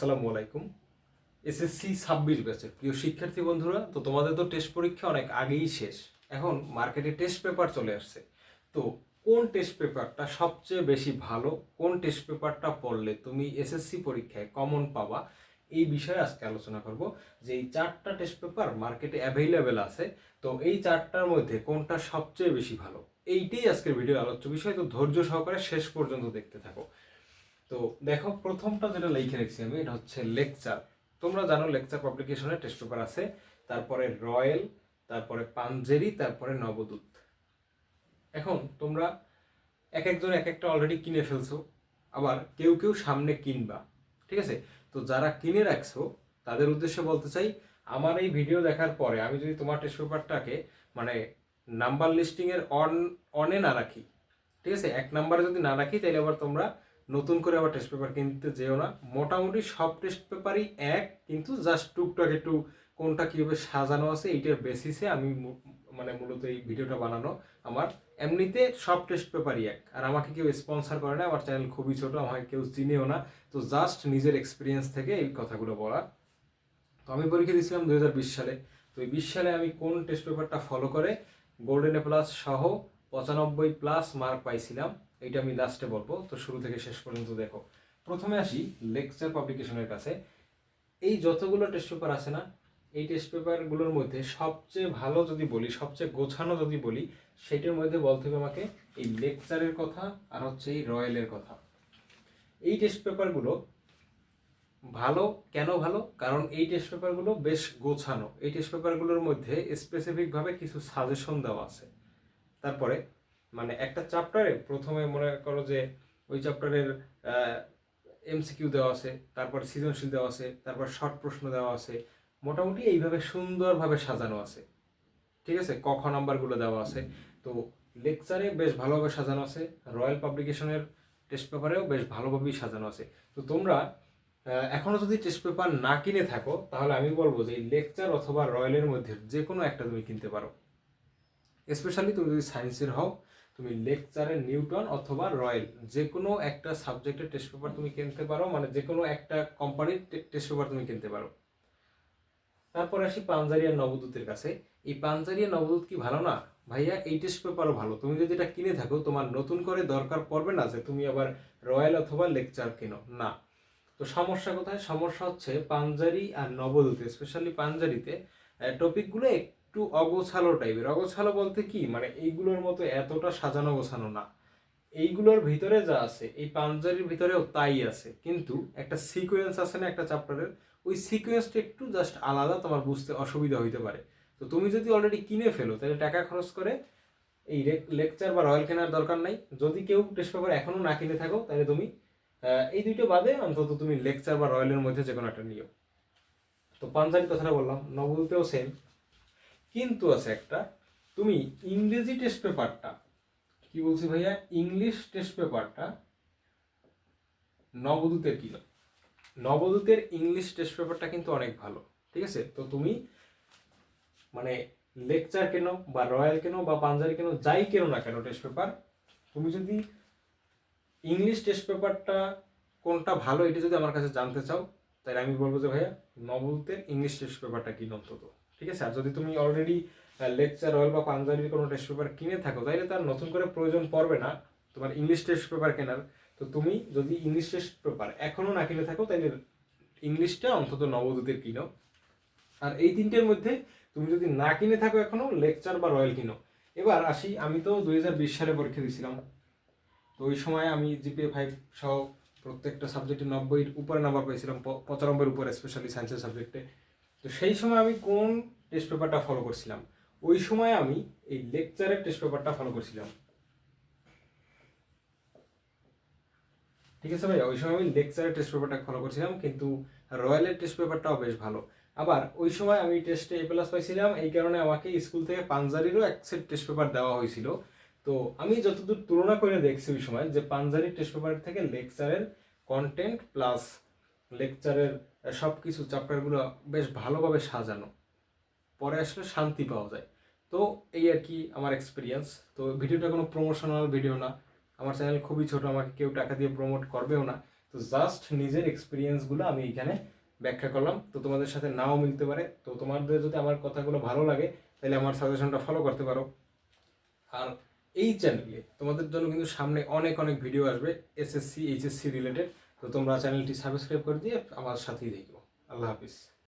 আসসালামু আলাইকুম। এসএসসি ছাব্বিশ ব্যাচের প্রিয় শিক্ষার্থী বন্ধুরা, তো তোমাদের তো টেস্ট পরীক্ষা অনেক আগেই শেষ। এখন মার্কেটে টেস্ট পেপার চলে আসছে। তো কোন টেস্ট পেপারটা সবচেয়ে বেশি ভালো, কোন টেস্ট পেপারটা পড়লে তুমি এসএসসি পরীক্ষায় কমন পাবা? এই বিষয়ে আজকে আলোচনা করব। যে এই চারটা টেস্ট পেপার মার্কেটে অ্যাভেলেবেল আছে, তো এই চারটার মধ্যে কোনটা সবচেয়ে বেশি ভালো? এইটাই আজকের ভিডিও আলোচ্য বিষয়। তো ধৈর্য সহকারে শেষ পর্যন্ত দেখতে থাকো। তো দেখো, প্রথমটা যেটা লিখে রেখেছি আমি, এটা হচ্ছে লেকচার। তোমরা জানো লেকচার পাবলিকেশনের টেস্ট পেপার আছে, তারপরে রয়্যাল তারপরে পাঞ্জেরি, তারপরে নবদূত। এখন তোমরা এক একজন এক একটা অলরেডি কিনে ফেলছো, আবার কেউ কেউ সামনে কিনবা, ঠিক আছে? তো যারা কিনে রাখছো, তাদের উদ্দেশ্যে বলতে চাই, আমার এই ভিডিও দেখার পরে আমি যদি তোমার টেস্ট পেপারটাকে মানে নাম্বার লিস্টিংয়ের অন অনে না রাখি, ঠিক আছে? এক নাম্বারে যদি না রাখি তাহলে আবার তোমরা নতুন করে আবার টেস্ট পেপার কিনতে যেও না। মোটামুটি সব টেস্ট পেপারই এক, কিন্তু জাস্ট টুকটাক একটু কোনটা কীভাবে সাজানো আছে এইটার বেসিসে আমি মানে মূলত এই ভিডিওটা বানানো। আমার এমনিতে সব টেস্ট পেপারই এক। আর আমাকে কেউ স্পন্সর করে না, আমার চ্যানেল খুবই ছোট আমাকে কেউ চিনেও না। তো জাস্ট নিজের এক্সপিরিয়েন্স থেকে এই কথাগুলো বলা। তো আমি পরীক্ষা দিয়েছিলাম দু হাজার বিশ সালে। তো এই বিশ সালে আমি কোন টেস্ট পেপারটা ফলো করে? গোল্ডেন এ প্লাস সহ পঁচানব্বই প্লাস মার্ক পাইছিলাম। এটা আমি লাস্টে বলব। তো শুরু থেকে শেষ পর্যন্ত দেখো। প্রথমে আসি লেকচার পাবলিকেশনের কাছে। এই যতগুলো টেস্ট পেপার আছে না, এই টেস্ট পেপারগুলোর মধ্যে সবচেয়ে ভালো যদি বলি, সবচেয়ে গোছানো যদি বলি, সেটার মধ্যে বলতে হবে আমাকে এই লেকচারের কথা আর হচ্ছে এই রয়্যালের কথা। এই টেস্ট পেপারগুলো ভালো, কেন ভালো? কারণ এই টেস্ট পেপারগুলো বেশ গোছানো। এই টেস্ট পেপারগুলোর মধ্যে স্পেসিফিকভাবে কিছু সাজেশন দেওয়া আছে। তারপরে মানে একটা চ্যাপ্টারে প্রথমে মনে করো যে ওই চ্যাপ্টারের এমসিকিউ দেওয়া আছে, তারপর সৃজনশীল দেওয়া আছে, তারপর শর্ট প্রশ্ন দেওয়া আছে, মোটামুটি এইভাবে সুন্দরভাবে সাজানো আছে। ঠিক আছে? ক, খ নাম্বারগুলো দেওয়া আছে। তো লেকচারে বেশ ভালোভাবে সাজানো আছে রয়্যাল পাবলিকেশনের টেস্ট পেপারেও বেশ ভালোভাবেই সাজানো আছে। তো তোমরা এখনও যদি টেস্ট পেপার না কিনে থাকো, তাহলে আমি বলব যে লেকচার অথবা রয়্যালের মধ্যে যে কোনো একটা তুমি কিনতে পারো। স্পেশালি তুমি যদি সায়েন্সের হও তুমি লেকচারে নিউটন অথবা রয়্যাল যে কোনো একটা সাবজেক্টের টেস্ট পেপার তুমি কিনতে পারো মানে যে কোনো একটা কোম্পানির টেস্ট পেপার তুমি কিনতে পারো। তারপর আসি পাঞ্জারিয়া নবদূতের কাছে। এই পাঞ্জারিয়া নবদূত কি ভালো না? ভাইয়া, এই টেস্ট পেপারও ভালো। তুমি যদি এটা কিনে থাকো, তোমার নতুন করে দরকার পড়বে না যে তুমি আবার রয়্যাল অথবা লেকচার কেনো। না। তো সমস্যা কোথায়? সমস্যা হচ্ছে পাঞ্জারি আর নবদূতে স্পেশালি পাঞ্জারিতে টপিকগুলো একটু অগোছালো টাইপের অগোছালো বলতে কি? মানে এইগুলোর মতো এতটা সাজানো গোছানো না। এইগুলোর ভিতরে যা আছে, এই পাঞ্জারির ভিতরেও তাই আছে। কিন্তু একটা সিকোয়েন্স আছে না একটা চ্যাপ্টারের ওই সিকোয়েন্সটা একটু জাস্ট আলাদা, তোমার বুঝতে অসুবিধা হইতে পারে। তো তুমি যদি অলরেডি কিনে ফেলো, তাহলে টাকা খরচ করে এই লেকচার বা রয়্যাল কেনার দরকার নাই। যদি কেউ টেস্ট পেপার এখনও না কিনে থাকো, তাহলে তুমি এই দুইটো বাদে অন্তত তুমি লেকচার বা রয়্যালের মধ্যে যে কোনো একটা নিও। তো পাঞ্জাবি কথাটা বললাম নবদূতেও সেম কিন্তু আছে একটা, তুমি ইংরেজি টেস্ট পেপারটা কি বলছি ভাইয়া? ইংলিশ টেস্ট পেপারটা নবদূতের কি? না নবদূতের ইংলিশ টেস্ট পেপারটা কিন্তু অনেক ভালো, ঠিক আছে? তো তুমি মানে লেকচার কেন বা রয়্যাল কেন বা পাঞ্জাবি কেন, যাই কেন না কেন টেস্ট পেপার তুমি যদি ইংলিশ টেস্ট পেপারটা কোনটা ভালো এটা যদি আমার কাছে জানতে চাও তাহলে আমি বলব যে ভাইয়া নবদূতের ইংলিশ টেস্ট পেপারটা কিনো অন্তত, ঠিক আছে? আর যদি তুমি অলরেডি লেকচার রয়্যাল বা পাঞ্জাবির কোনো টেস্ট পেপার কিনে থাকো, তাহলে তার নতুন করে প্রয়োজন পড়বে না তোমার ইংলিশ টেস্ট পেপার কেনার। তো তুমি যদি ইংলিশ টেস্ট পেপার এখনও না কিনে থাকো, তাহলে ইংলিশটা অন্তত নবদূতের কিনো। আর এই তিনটের মধ্যে তুমি যদি না কিনে থাকো এখনও লেকচার বা রয়্যাল কিনো। এবার আসি, আমি তো দু হাজার বিশ সালে পরীক্ষা দিয়েছিলাম তো ওই সময় আমি জিপিএ ফাইভ সহ প্রত্যেকটা সাবজেক্টে নব্বইয়ের উপরে নাম্বার পেয়েছিলাম পঁচানব্বইয়ের উপরে স্পেশালি সায়েন্সের সাবজেক্টে তো সেই সময় আমি কোন টেস্ট পেপারটা ফলো করছিলাম? ওই সময় আমি এই লেকচারের টেস্ট পেপারটা ফলো করছিলাম। ঠিক আছে ভাই ওই সময় আমি লেকচারের টেস্ট পেপারটা ফলো করছিলাম, কিন্তু রয়্যালের টেস্ট পেপারটাও বেশ ভালো। আবার ওই সময় আমি টেস্টে এ প্লাস পাইছিলাম, এই কারণে আমাকে স্কুল থেকে পাঞ্জারিরও এক সেট টেস্ট পেপার দেওয়া হয়েছিল। তো আমি যতদূর তুলনা করে দেখছি ওই সময় যে পাঞ্জারি টেস্ট পেপার থেকে লেকচারের কন্টেন্ট প্লাস লেকচারের সব কিছু চ্যাপ্টারগুলো বেশ ভালোভাবে সাজানো। পরে আসলে শান্তি পাওয়া যায়। তো এই আর কি আমার এক্সপিরিয়েন্স তো ভিডিওটা কোনো প্রমোশনাল ভিডিও না। আমার চ্যানেল খুবই ছোট, আমাকে কেউ টাকা দিয়ে প্রমোট করবেও না। তো জাস্ট নিজের এক্সপিরিয়েন্সগুলো আমি এখানে ব্যাখ্যা করলাম। তো তোমাদের সাথে নাও মিলতে পারে। তো তোমাদের যদি আমার কথাগুলো ভালো লাগে, তাহলে আমার সাজেশনটা ফলো করতে পারো। আর এই চ্যানেলে তোমাদের জন্য কিন্তু সামনে অনেক অনেক ভিডিও আসবে এসএসসি এইচএসসি রিলেটেড তো তোমরা চ্যানেলটি সাবস্ক্রাইব করে দিয়ে আমার সাথেই দেখো আল্লাহ হাফিজ।